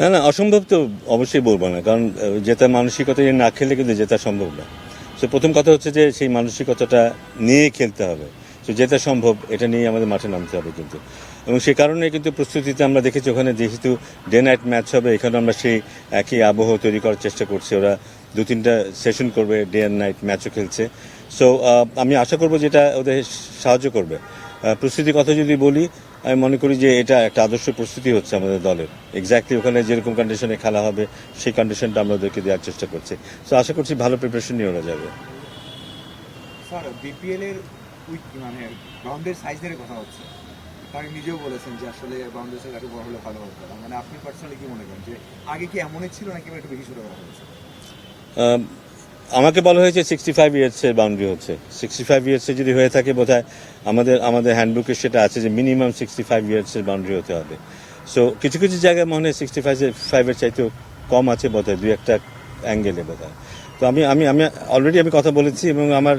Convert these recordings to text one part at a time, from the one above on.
না না, অসম্ভব তো অবশ্যই বলব না, কারণ জেতার মানসিকতা না খেললে কিন্তু জেতা সম্ভব না। তো প্রথম কথা হচ্ছে যে সেই মানসিকতাটা নিয়ে খেলতে হবে। তো জেতা সম্ভব, এটা নিয়ে আমাদের মাঠে নামতে হবে কিন্তু। এবং সে কারণে কিন্তু প্রস্তুতিতে আমরা দেখেছি ওখানে যেহেতু ডে নাইট ম্যাচ হবে, এখানে আমরা সেই একই আবহ তৈরি করার চেষ্টা করছি। ওরা দু তিনটা সেশন করবে, ডে অ্যান্ড নাইট ম্যাচও খেলছে। সো আমি আশা করব যেটা ওদের সাহায্য করবে। প্রস্তুতির কথা যদি বলি আমি মনে করি যে এটা একটা আদর্শ প্রস্তুতি হচ্ছে আমাদের দলের। এক্স্যাক্টলি ওখানে যেরকম কন্ডিশনে খেলা হবে সেই কন্ডিশনটা আমরা ওদেরকে দেওয়ার চেষ্টা করছি। সো আশা করছি ভালো প্রিপারেশন নিয়ে ওরা যাবে। স্যার বিপিএল এর মানে গ্রাউন্ডের সাইজের কথা হচ্ছে। তারা নিজেও বলেছেন যে আসলে গ্রাউন্ডের সাইজ একটু বড় হলে ভালো হতো মানে আপনি পার্সোনালি কি মনে করেন যে আগে কি এমনই ছিল নাকি একটু বেশি ছোট করা হয়েছে? আমাকে বলা হয়েছে সিক্সটি ফাইভ ইয়ার্সের বাউন্ডারি হচ্ছে। সিক্সটি ফাইভ ইয়ার্সে যদি হয়ে থাকে বোধহয় আমাদের আমাদের হ্যান্ডবুকে সেটা আছে যে মিনিমাম সিক্সটি ফাইভ ইয়ার্সের বাউন্ডারি হতে হবে। সো কিছু কিছু জায়গায় মনে হয় সিক্সটি ফাইভ ফাইভের চাইতেও কম আছে বোধহয় দু একটা অ্যাঙ্গেলে বোধ হয় তো আমি আমি আমি অলরেডি আমি কথা বলেছি এবং আমার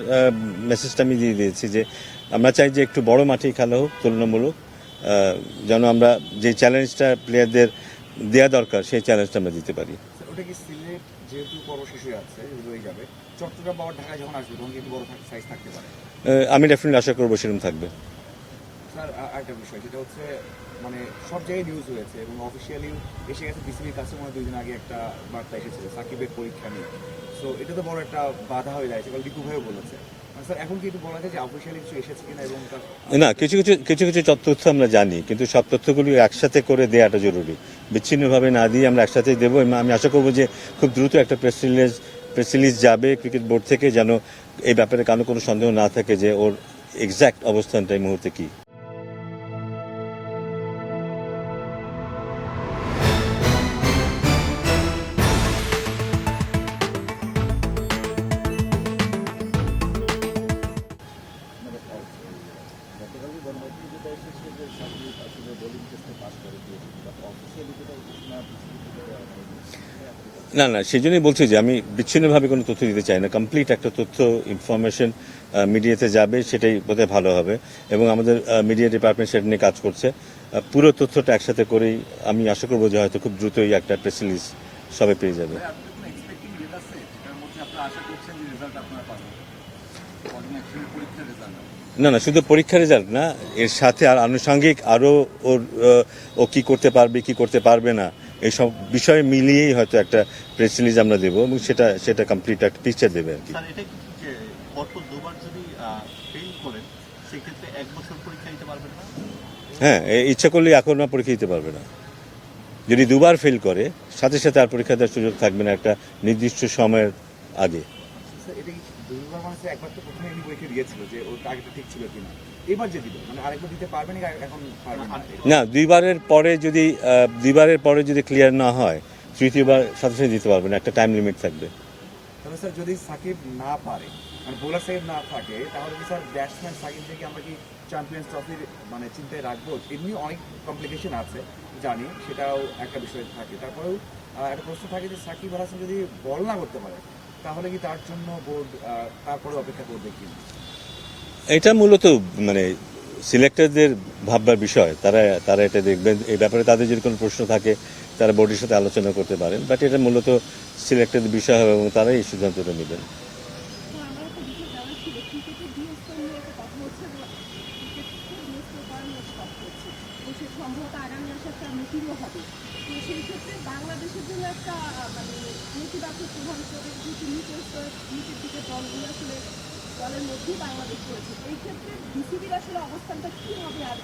মেসেজটা আমি দিয়ে দিয়েছি যে আমরা চাই যে একটু বড় মাঠেই খেলা হোক, তুলনামূলক যেন আমরা যে চ্যালেঞ্জটা প্লেয়ারদের দেওয়া দরকার, সেই চ্যালেঞ্জটা আমরা দিতে পারি। স্যার, পর্ব শেষ হয়ে যেহেতু আছে রয়ে যাবে। চট্টগ্রাম বা ঢাকা যখন আসবে তখন কিন্তু বড় সাইজ থাকতে পারে। আমি ডেফিনেটলি আশা করব সেরকম থাকবে। স্যার আরেকটা বিষয় যেটা হচ্ছে মানে সব জায়গায় নিউজ হয়েছে এবং অফিসিয়ালি এসে গেছে বিসিবির কাছে মনে দুই দিন আগে একটা বার্তা এসেছে সাকিবের পরীক্ষা নিয়ে। সো এটা তো বড় একটা বাধা হয়ে যাচ্ছে কারণ রিকু ভাইও বলেছে। না, কিছু কিছু কিছু কিছু তথ্য আমরা জানি, কিন্তু সব তথ্যগুলি একসাথে করে দেওয়াটা জরুরি। বিচ্ছিন্নভাবে না দিয়ে আমরা একসাথেই দেবো। আমি আশা করব যে খুব দ্রুত একটা প্রেস রিলিজ প্রেস রিলিজ যাবে ক্রিকেট বোর্ড থেকে যেন এই ব্যাপারে কারও কোনো সন্দেহ না থাকে যে ওর এক্স্যাক্ট অবস্থানটা এই মুহূর্তে কী। না না, সেই জন্যই বলছি যে আমি বিচ্ছিন্নভাবে কোনো তথ্য দিতে চাই না। কমপ্লিট একটা তথ্য ইনফরমেশন মিডিয়াতে যাবে, সেটাই বোধহয় ভালো হবে। এবং আমাদের মিডিয়া ডিপার্টমেন্ট সেটা নিয়ে কাজ করছে। পুরো তথ্যটা একসাথে করেই আমি আশা করব যে হয়তো খুব দ্রুতই একটা প্রেস রিলিজ সবে পেয়ে যাবে। পরীক্ষার রেজাল্ট না না শুধু পরীক্ষা রেজাল্ট না এর সাথে আর আনুষঙ্গিক আরও ওর ও কি করতে পারবে কি করতে পারবে না এইসব বিষয় মিলিয়েই হয়তো একটা প্রেস রিলিজ আমরা দেবো এবং সেটা সেটা কমপ্লিট একটা পিকচার দেবে আর কি। স্যার এটা কি যে পরপর দুবার যদি ফেল করেন সেক্ষেত্রে এক বছর পরীক্ষা দিতে পারবেন না? হ্যাঁ এ- ইচ্ছা করলে এখন আর পরীক্ষা দিতে পারবে না। যদি দুবার ফেল করে সাথে সাথে আর পরীক্ষা দেওয়ার সুযোগ থাকবে না একটা নির্দিষ্ট সময়ের আগে। স্যার এটা দুইবার মানে একবার তো প্রথমে এমনি পরীক্ষা দিয়েছিল যে ওর টার্গেটটা ঠিক ছিল কিনা। এবার যে দিল মানে আরেকবার দিতে পারবে না এখন না? দুইবারের পরে যদি দুইবারের পরে যদি ক্লিয়ার না হয় তৃতীয়বার সাথে সাথে দিতে পারবে না একটা টাইম লিমিট থাকবে। তাহলে স্যার যদি সাকিব না পারে মানে বোলার সাকিব না থাকে তাহলে কি স্যার ব্যাটসম্যান সাকিব থেকে আমরা কি চ্যাম্পিয়ন্স ট্রফির মানে চিন্তায় রাখব? এমনি অনেক কমপ্লিকেশন আছে জানি সেটাও একটা বিষয় থাকে। তারপরেও একটা প্রশ্ন থাকে যে সাকিব আল হাসান যদি বল না করতে পারে তাহলে কি তার জন্য বোর্ড তারপরে অপেক্ষা করবে কি? এটা মূলত মানে সিলেক্টরদের ভাববার বিষয়। তারা তারা এটা দেখবেন এই ব্যাপারে তাদের যদি কোনো প্রশ্ন থাকে তারা বোর্ডের সাথে আলোচনা করতে পারেন। বাট এটা মূলত সিলেক্টরদের বিষয় হবে এবং তারাই এই সিদ্ধান্তটা নেবেন তো আমার একটা বিষয় জানা ছিল ক্রিকেটের ডিএসএল নিয়ে একটা কথা হচ্ছে যে ক্রিকেটকে ডিএসএল করানো স্টপ করছে এবং সে সম্ভবত আগামী মাসে একটা মিটিংও হবে। তো সেই ক্ষেত্রে বাংলাদেশের জন্য একটা মানে নেতিবাচক প্রভাব পড়ে যেহেতু নিচের নিচের দিকে দলগুলো আসলে দলের মধ্যেই বাংলাদেশ রয়েছে। এই ক্ষেত্রে বিসিবির আসলে অবস্থানটা কী হবে আর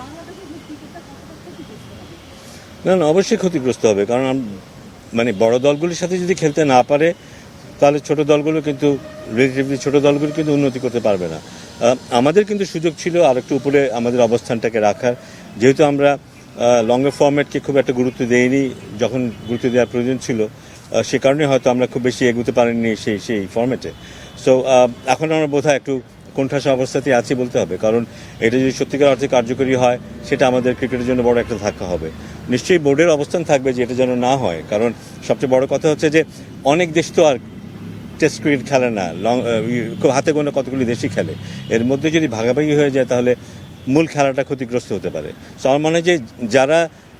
বাংলাদেশের যে ক্রিকেটটা কতটা ক্ষতিগ্রস্ত হবে? না না, অবশ্যই ক্ষতিগ্রস্ত হবে। কারণ মানে বড় দলগুলির সাথে যদি খেলতে না পারে, তাহলে ছোট দলগুলো কিন্তু রিলেটিভলি ছোট দলগুলো কিন্তু উন্নতি করতে পারবে না। আমাদের কিন্তু সুযোগ ছিল আর একটু উপরে আমাদের অবস্থানটাকে রাখার। যেহেতু আমরা লঙ্গার ফর্ম্যাটকে খুব একটা গুরুত্ব দেইনি, যখন গুরুত্ব দেওয়ার প্রয়োজন ছিল সে কারণে হয়তো আমরা খুব বেশি এগোতে পারিনি সেই সেই ফর্ম্যাটে সো এখন আমরা বোধহয় একটু কোণঠাসা অবস্থাতেই আছি বলতে হবে, কারণ এটা যদি সত্যিকার অর্থে কার্যকরী হয়, সেটা আমাদের ক্রিকেটের জন্য বড় একটা ধাক্কা হবে। নিশ্চয়ই বোর্ডের অবস্থান থাকবে যে এটা যেন না হয়, কারণ সবচেয়ে বড় কথা হচ্ছে যে অনেক দেশ তো আর টেস্ট ক্রিকেট খেলে না লং খুব হাতে গোনা কতগুলি দেশই খেলে। এর মধ্যে যদি ভাগাভাগি হয়ে যায় তাহলে মূল খেলাটা ক্ষতিগ্রস্ত হতে পারে। সো আমার মনে হয় যে যারা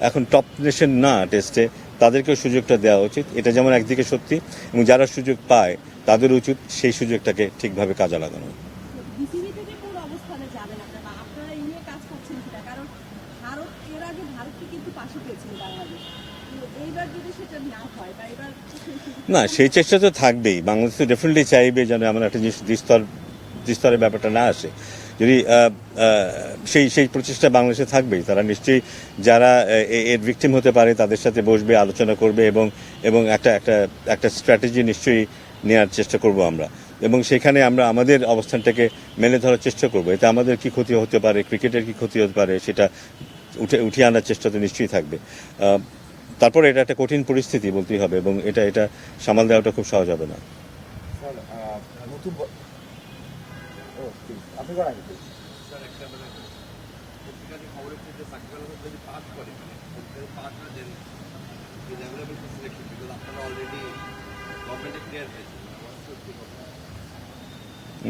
এখন টপ নেশন না টেস্টে তাদেরকেও সুযোগটা দেওয়া উচিত। এটা যেমন একদিকে সত্যি এবং যারা সুযোগ পায় তাদের উচিত সেই সুযোগটাকে ঠিকভাবে কাজে লাগানো। তো সেই না সেই চেষ্টা তো থাকবেই। বাংলাদেশ তো ডেফিনেটলি চাইবে যেন এমন একটা জিনিস দ্বিস্তর দ্বিস্তরের ব্যাপারটা না আসে। যদি সেই সেই প্রচেষ্টা বাংলাদেশে থাকবেই, তারা নিশ্চয়ই যারা এর ভিকটিম হতে পারে, তাদের সাথে বসবে, আলোচনা করবে এবং এবং একটা একটা একটা স্ট্র্যাটেজি নিশ্চয়ই নেওয়ার চেষ্টা করব আমরা। এবং সেখানে আমরা আমাদের অবস্থানটাকে মেলে ধরার চেষ্টা করব। এতে আমাদের কি ক্ষতি হতে পারে, ক্রিকেটের কি ক্ষতি হতে পারে, সেটা উঠে, উঠিয়ে আনার চেষ্টা তো নিশ্চয়ই থাকবে। তারপরে এটা একটা কঠিন পরিস্থিতি বলতেই হবে এবং এটা এটা সামাল দেওয়াটা খুব সহজ হবে না।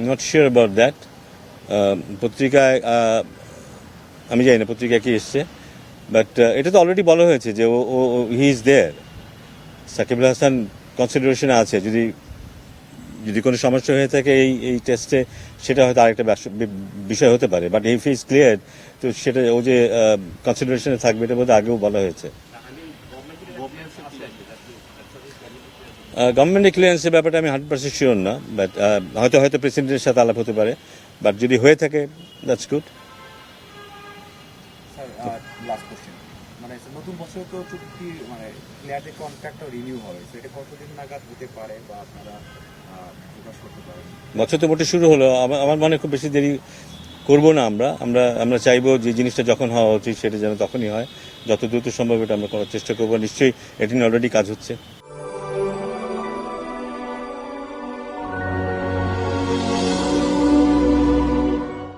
নট শিওর অ্যাবাউট দ্যাট পত্রিকায় আমি জানি না পত্রিকায় কি এসছে বাট এটা তো অলরেডি বলা হয়েছে যে ও he is there Shakib Al Hasan কনসিডারেশনে আছে, যদি যদি কোনো সমস্যা হয়ে থাকে এই এই টেস্টে সেটা হয়তো আরেকটা বিষয় হতে পারে। বাট ইফ ইজ ক্লিয়ার তো সেটা, ও যে কনসিডারেশনে থাকবে এটা বোধহয় আগেও বলা হয়েছে। গভর্নমেন্টের ক্লিয়ারেন্সের ব্যাপারটা আমি হান্ড্রেড পার্সেন্ট শিওর না বাট হয়তো হয়তো প্রেসিডেন্টের সাথে আলাপ হতে পারে। বাট যদি হয়ে থাকে দ্যাটস গুড মানে নতুন বছরে তো চুক্তি মানে বছর তো মোটে শুরু হলো। আমার মনে খুব বেশি দেরি করব না আমরা। আমরা আমরা চাইব যে জিনিসটা যখন হওয়া উচিত সেটা যেন তখনই হয়। যত দ্রুত সম্ভব এটা আমরা করার চেষ্টা করব। নিশ্চয়ই এটি নিয়ে অলরেডি কাজ হচ্ছে।